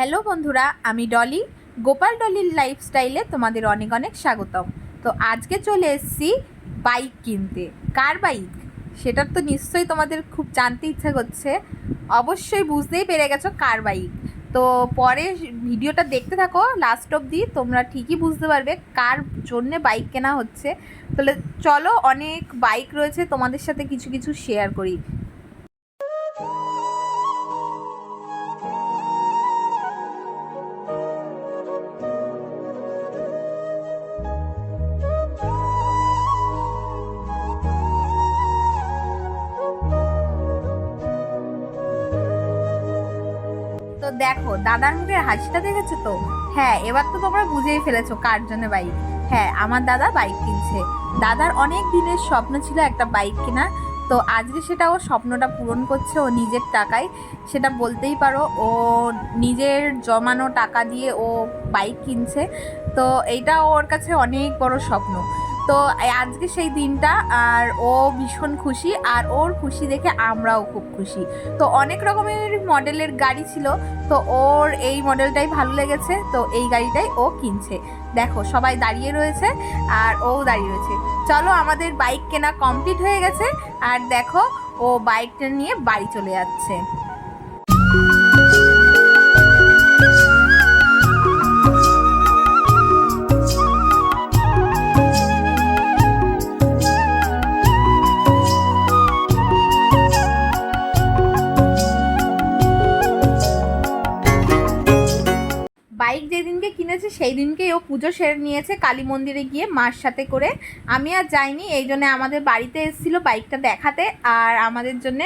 Hello বন্ধুরা, আমি ডলি। গোপাল ডলির লাইফস্টাইলে তোমাদের অনেক অনেক স্বাগতম। তো আজকে চলে এসেছি বাইক কিনতে। কার বাইক সেটার তো নিশ্চয়ই তোমাদের খুব জানতে ইচ্ছা করছে। অবশ্যই বুঝতেই পেরে গেছো কার বাইক তো পরে ভিডিওটা দেখতে থাকো লাস্ট অবধি তোমরা ঠিকই বুঝতে পারবে কার জন্যে বাইক কেনা হচ্ছে। তাহলে চলো অনেক বাইক রয়েছে তোমাদের সাথে কিছু কিছু শেয়ার করি। তো দেখো, দাদার মুখের হাসিটা দেখেছ তো? হ্যাঁ এবার তো তোমরা বুঝেই ফেলেছো কার জন্য বাইক হ্যাঁ আমার দাদা বাইক কিনছে। দাদার অনেক দিনের স্বপ্ন ছিল একটা বাইক কেনা তো আজকে সেটা ও স্বপ্নটা পূরণ করছে ও নিজের টাকায়। সেটা বলতেই পারো, ও নিজের জমানো টাকা দিয়ে ও বাইক কিনছে। তো এইটা ওর কাছে অনেক বড় স্বপ্ন। তো আজকে সেই দিনটা, আর ও ভীষণ খুশি, আর ওর খুশি দেখে আমরাও খুব খুশি। তো অনেক রকমের মডেলের গাড়ি ছিল, তো ওর এই মডেলটাই ভালো লেগেছে, তো এই গাড়িটাই ও কিনছে। দেখো, সবাই দাঁড়িয়ে রয়েছে, আর ও দাঁড়িয়ে রয়েছে। চলো, আমাদের বাইক কেনা কমপ্লিট হয়ে গেছে, আর দেখো, ও বাইকটা নিয়ে বাড়ি চলে যাচ্ছে। বাইক যেদিনকে কিনেছে সেই দিনকেই ও পুজো সেরে নিয়েছে কালী মন্দিরে গিয়ে মার সাথে করে। আমি আর যাইনি, এই জন্য আমাদের বাড়িতে এসেছিল বাইকটা দেখাতে আর আমাদের জন্য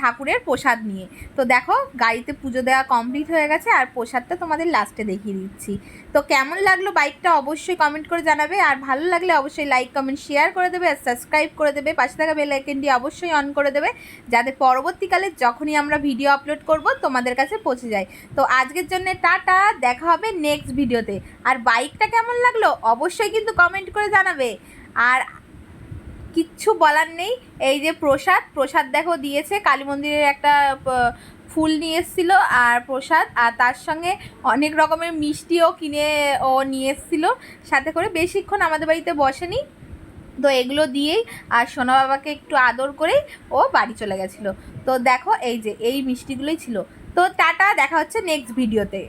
ঠাকুরের প্রসাদ নিয়ে। তো দেখো, গাড়িতে পুজো দেওয়া কমপ্লিট হয়ে গেছে আর প্রসাদটা তোমাদের লাস্টে দেখিয়ে দিচ্ছি। তো কেমন লাগল বাইকটা অবশ্যই কমেন্ট করে জানাবে আর ভালো লাগলে অবশ্যই লাইক কমেন্ট শেয়ার করে দেবে আর সাবস্ক্রাইব করে দেবে। পাশে থাকা বেল আইকনটি অবশ্যই অন করে দেবে যাতে পরবর্তীকালে যখনই আমরা ভিডিও আপলোড করব, তোমাদের কাছে পৌঁছে যায়। তো আজকের জন্য টাটা, দেখা হবে নেক্সট ভিডিওতে আর বাইকটা কেমন লাগল? অবশ্যই কিন্তু কমেন্ট করে জানাবে। আর কিচ্ছু বলার নেই। এই যে প্রসাদ প্রসাদ দেখো দিয়েছে। কালী মন্দিরের একটা ফুল নিয়ে এসেছিল আর প্রসাদ। আর তার সঙ্গে অনেক রকমের মিষ্টিও কিনে, ও নিয়ে এসেছিল। সাথে করে বেশিক্ষণ আমাদের বাড়িতে বসেনি। তো এগুলো দিয়েই আর সোনা বাবাকে একটু আদর করেই ও বাড়ি চলে গেছিল। তো দেখো এই যে, এই মিষ্টিগুলোই ছিল। তো টাটা, দেখা হচ্ছে নেক্সট ভিডিওতে